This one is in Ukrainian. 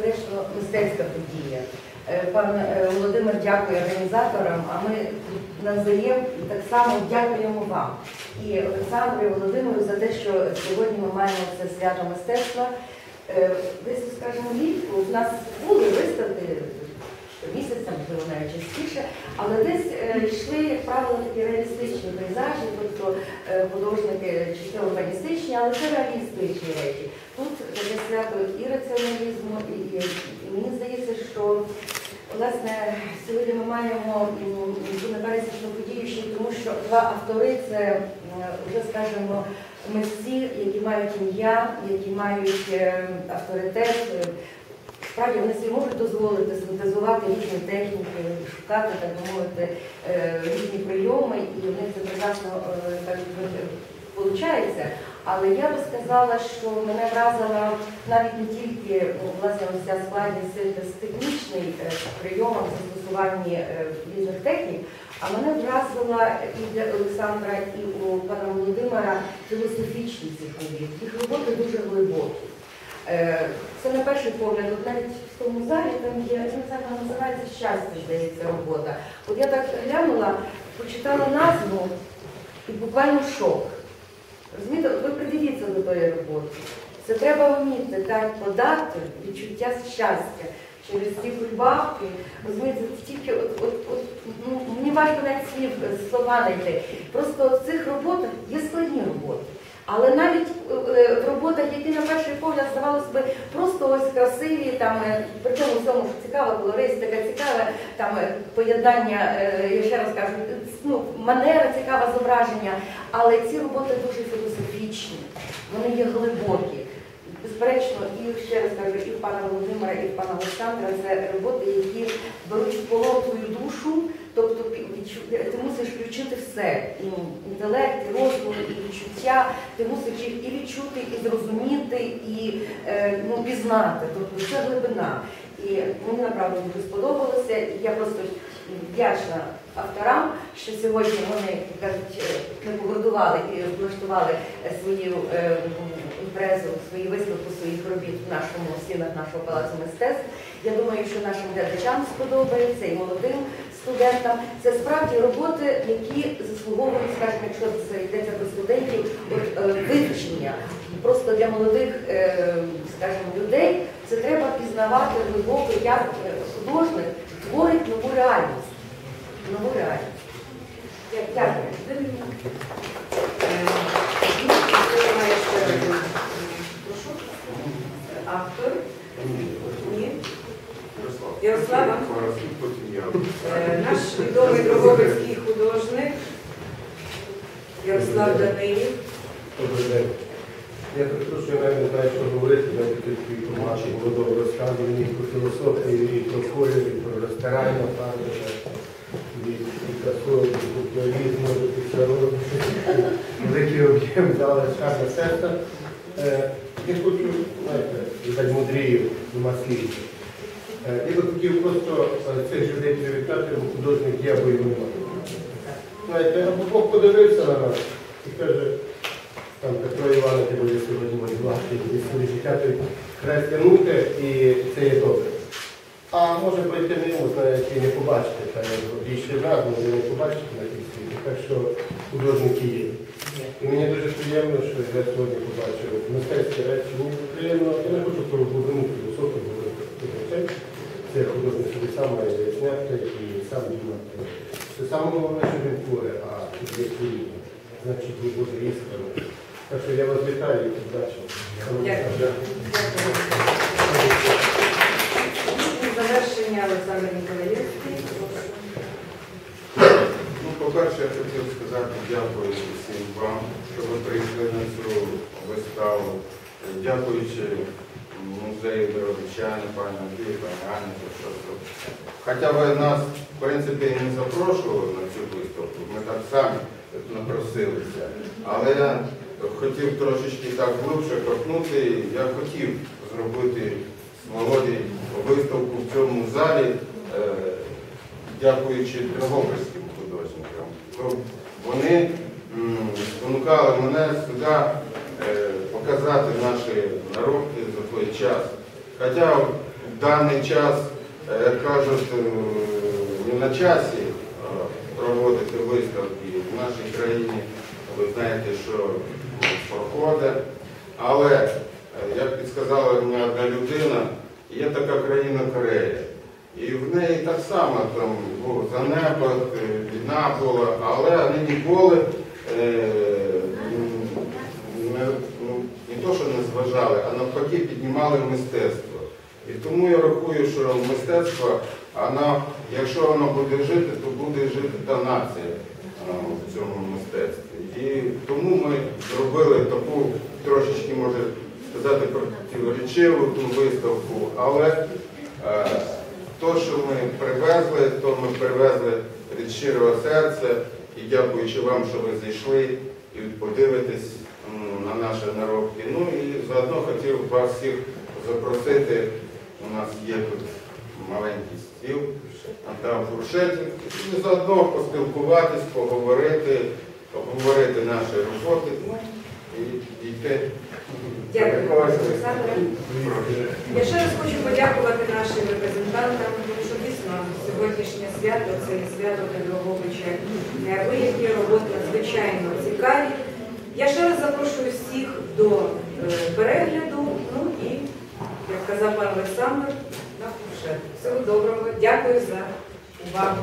безперечно мистецька подія. Е, Пан е, Володимир дякує організаторам, а ми назаєм так само дякуємо вам і Олександру і Володимиру за те, що сьогодні ми маємо це свято мистецтва. Десь, скажімо, влітку в нас були виставки місяця, можливо, навіть частіше, але десь е, йшли, як правило, такі реалістичні пейзажі, тобто е, художники це урбаністичні, але це реалістичні речі. Тут таке свято і раціоналізму, і, і, і мені здається, що власне сьогодні ми маємо непересічну подію ще тому, що два автори це е, вже скажімо митці, які мають ім'я, які мають авторитет. Е, Справді вони собі можуть дозволити синтезувати різні техніки, шукати, так мовити, е, різні прийоми, і в них це прекрасно е, виходить. Але я би сказала, що мене вразила навіть не тільки ну, власне ця складність синтез-технічний е, прийом в застосуванні е, різних технік, а мене вразила і для Олександра, і у пана Володимира філософічність цих робіт. Їх роботи дуже глибокі. Е, Це на перший погляд, от навіть в тому залі там є, знаю, вона називається щастя, здається, робота. От я так глянула, прочитала назву і буквально шок. Розумієте, ви придивіться до тої роботи. Це треба вміти так подати відчуття щастя через ці кульбабки. Розумієте, це тільки от, от, от, ну, мені важко навіть слів слова знайти. Просто в цих роботах є складні роботи. Але навіть в роботах, які на перший погляд здавалося би просто ось красиві, там е, при цьому всьому що цікава колористика, цікаве там е, поєднання, е, я ще раз кажу, е, ну, манера, цікаве зображення. Але ці роботи дуже філософічні, вони є глибокі. Безперечно, і ще раз кажу, і в пана Володимира, і в пана Олександра це роботи, які беруть в полон душу, тобто ти мусиш включити все. І інтелект, і розум, і відчуття, ти мусиш їх і відчути, і зрозуміти, і е, ну, пізнати. Тобто це глибина. І мені направду дуже сподобалося. І я просто вдячна авторам, що сьогодні вони кажуть, не погордували і влаштували е, свою е, імпрезу, свою виставку своїх робіт в нашому в стінах нашого палацу мистецтв. Я думаю, що нашим глядачам сподобається і молодим студентам. Це справді роботи, які заслуговують, скажімо, якщо це йдеться про студентів, е, вивчення. Просто для молодих, е, скажімо, людей це треба пізнавати глибоко, як е, художник творить нову реальність. Нову реальність. Дякую. Автор? Ні. Ярослава? Е, Наш відомий Дрогобицький художник Ярослав Данилів. Добрий день. Я перепрошую, я не знаю, що говорити, навіть тільки Томаші Володов розказує мені про філософію, і про колір, і про розтирання пам'яті, і Пікассо, і футболізму, і Пісаро. Великий об'єм дали шарне серце. Е, Я хочу, знаєте, мудрію. Е, Я би хотів просто е, цих людей привітати, бо художник є, бо його. Знаєте, або Бог подивився на нас і каже, там Петро Іванович буде сьогодні малювати, і своє життя той хрест і це є добре. А може пройти мимо, знаєте, і не побачити, та більше разом, але не побачити на тій світі. Так що художники є. І мені дуже приємно, що я сьогодні побачив мистецькі речі. Мені приємно, я не хочу про глибину філософію говорити художник собі сам має і сам думати. Це саме головне, що він творить, а тут є творіння. Значить, ви буде іскрено. Так що я вас вітаю і удачі. Дякую. Завершення Олександр Ніколаєвський. Ну, по-перше, я хотів сказати дякую всім вам, що ви прийшли на цю виставу. Дякуючи музею Дорогичани, пані Андрію, пані Ані, що. Хоча ви нас, в принципі, не запрошували на цю виставку, ми так самі напросилися. Але я хотів трошечки так глибше копнути. Я хотів зробити з Володі виставку в цьому залі. е, дякуючи Дрогобицьким художникам. Вони спонукали мене сюди е, показати наші час. Хоча в даний час, е, як кажуть, е, не на часі е, проводити виставки в нашій країні. Ви знаєте, що проходить. Але, як підсказала мені одна людина, є така країна Корея. І в неї так само там був занепад, е, війна була, але вони ніколи м, не, ну, не то, зважали, а навпаки піднімали мистецтво. І тому я рахую, що мистецтво, воно, якщо воно буде жити, то буде жити та нація в цьому мистецтві. І тому ми зробили таку трошечки, може сказати, противоречиву ту виставку, але е, то, що ми привезли, то ми привезли від щирого серця і дякуючи вам, що ви зайшли і подивитесь на наші наробки. Ну заодно хотів вас всіх запросити. У нас є тут маленький стіл, а там фуршетик. І заодно поспілкуватись, поговорити, обговорити наші роботи ну, і дійти. Дякую, Олександре. Я ще раз хочу подякувати нашим репрезентантам, тому що дійсно сьогоднішнє свято це свято Педагоговича. Виявні роботи надзвичайно цікаві. Я ще раз запрошую всіх до е, перегляду. Ну і, як казав пан Олександр, на кушет. Всього доброго. Дякую за увагу.